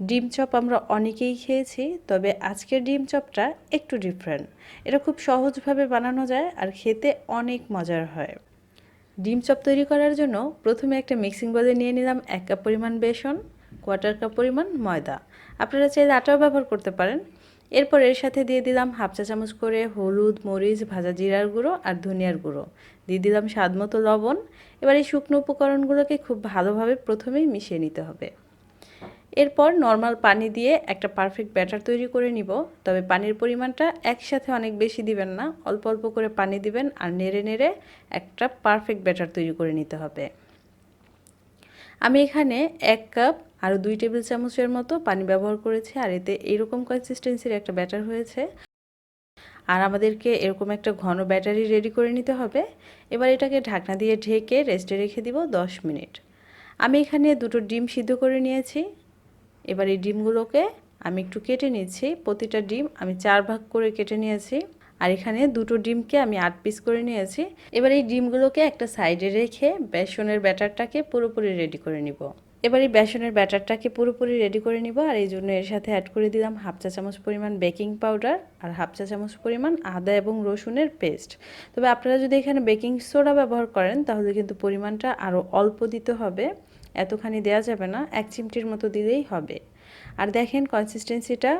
ডিম চপ আমরা অনেকেই খেয়েছি, তবে আজকের ডিম চপটা একটু ডিফারেন্ট এটা খুব সহজভাবে বানানো যায় আর খেতে অনেক মজার হয়। ডিম চপ তৈরি করার জন্য প্রথমে একটা মিক্সিং বলে নিয়ে নিলাম এক কাপ পরিমাণ বেসন কোয়ার্টার কাপ পরিমাণ ময়দা। আপনারা চাইলে আটাও ব্যবহার করতে পারেন। এরপর এর সাথে দিয়ে দিলাম হাফ চা চামচ করে হলুদ, মরিচ, ভাজা জিরার গুঁড়ো আর ধনিয়ার গুঁড়ো। দিয়ে দিলাম স্বাদ মতো লবণ। এবার এই শুকনো উপকরণগুলোকে খুব ভালোভাবে প্রথমেই মিশিয়ে নিতে হবে। এরপর নর্মাল পানি দিয়ে একটা পারফেক্ট ব্যাটার তৈরি করে নিব। তবে পানির পরিমাণটা একসাথে অনেক বেশি দিবেন না। অল্প অল্প করে পানি দিবেন আর নেড়ে নেড়ে একটা পারফেক্ট ব্যাটার তৈরি করে নিতে হবে। আমি এখানে এক কাপ আরও দুই টেবিল চামচের মতো পানি ব্যবহার করেছি আর এতে এইরকম কনসিস্টেন্সির একটা ব্যাটার হয়েছে। আর আমাদেরকে এরকম একটা ঘন ব্যাটারি রেডি করে নিতে হবে। এবার এটাকে ঢাকনা দিয়ে ঢেকে রেস্টে রেখে দিব দশ মিনিট। আমি এখানে দুটো ডিম সিদ্ধ করে নিয়েছি। এবার এই ডিমগুলোকে আমি একটু কেটে নিচ্ছি। প্রতিটা ডিম আমি চার ভাগ করে কেটে নিয়েছি। আর এখানে দুটো ডিমকে আমি আট পিস করে নিয়েছি। এবার এই ডিমগুলোকে একটা সাইডে রেখে বেসনের ব্যাটারটাকে পুরোপুরি রেডি করে নিব। এবার এই বেসনের ব্যাটারটাকে পুরোপুরি রেডি করে নিব। আর এই জন্য এর সাথে অ্যাড করে দিলাম হাফ চা চামচ পরিমাণ বেকিং পাউডার আর হাফ চা চামচ পরিমাণ আদা এবং রসুনের পেস্ট। তবে আপনারা যদি এখানে বেকিং সোডা ব্যবহার করেন, তাহলে কিন্তু পরিমাণটা আরও অল্প দিতে হবে। এতখানি দেওয়া যাবে না, এক চিমটির মতো দিলেই হবে। আর দেখেন কনসিস্টেন্সিটা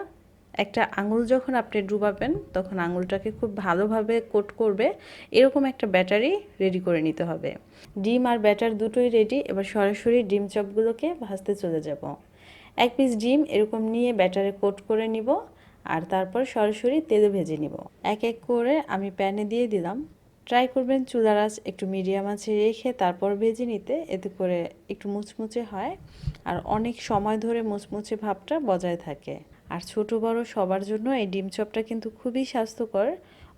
একটা আঙুল যখন আপনি ডুবাবেন, তখন আঙুলটাকে খুব ভালোভাবে কোট করবে, এরকম একটা ব্যাটারি রেডি করে নিতে হবে। ডিম আর ব্যাটার দুটোই রেডি এবার সরাসরি ডিম চপগুলোকে ভাজতে চলে যাব। এক পিস ডিম এরকম নিয়ে ব্যাটারে কোট করে নিব, আর তারপর সরাসরি তেলে ভেজে নিব। এক এক করে আমি প্যানে দিয়ে দিলাম। ট্রাই করবেন চুলার আঁচ একটু মিডিয়াম আঁচে রেখে তারপর ভেজে নিতে। এতে করে একটু মুচমুচে হয় আর অনেক সময় ধরে মুচমুচে ভাবটা বজায় থাকে। আর ছোট বড় সবার জন্য এই ডিম চপটা কিন্তু খুবই স্বাস্থ্যকর।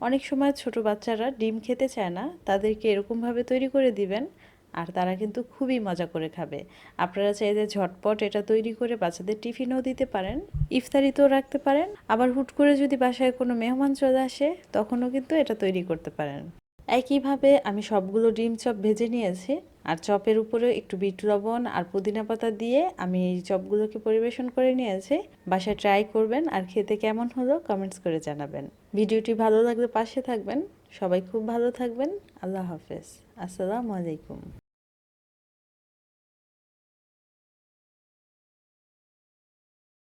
অনেক সময় ছোট বাচ্চারা ডিম খেতে চায় না, তাদেরকে এরকমভাবে তৈরি করে দিবেন আর তারা কিন্তু খুবই মজা করে খাবে। আপনারা চাইলে ঝটপট এটা তৈরি করে বাচ্চাদের টিফিনও দিতে পারেন, ইফতারিতেও রাখতে পারেন। আবার হুট করে যদি বাসায় কোনো মেহমান চলে আসে, তখনও কিন্তু এটা তৈরি করতে পারেন। একইভাবে আমি সবগুলো ডিম চপ ভেজে নিয়েছি, আর চপের উপরে একটু বিট লবণ আর পুদিনা পাতা দিয়ে আমি এই চপগুলোকে পরিবেশন করে নিয়েছি। বাসায় ট্রাই করবেন আর খেতে কেমন হলো কমেন্টস করে জানাবেন। ভিডিওটি ভালো লাগলে পাশে থাকবেন। সবাই খুব ভালো থাকবেন। আল্লাহ হাফেজ। আসসালামু আলাইকুম।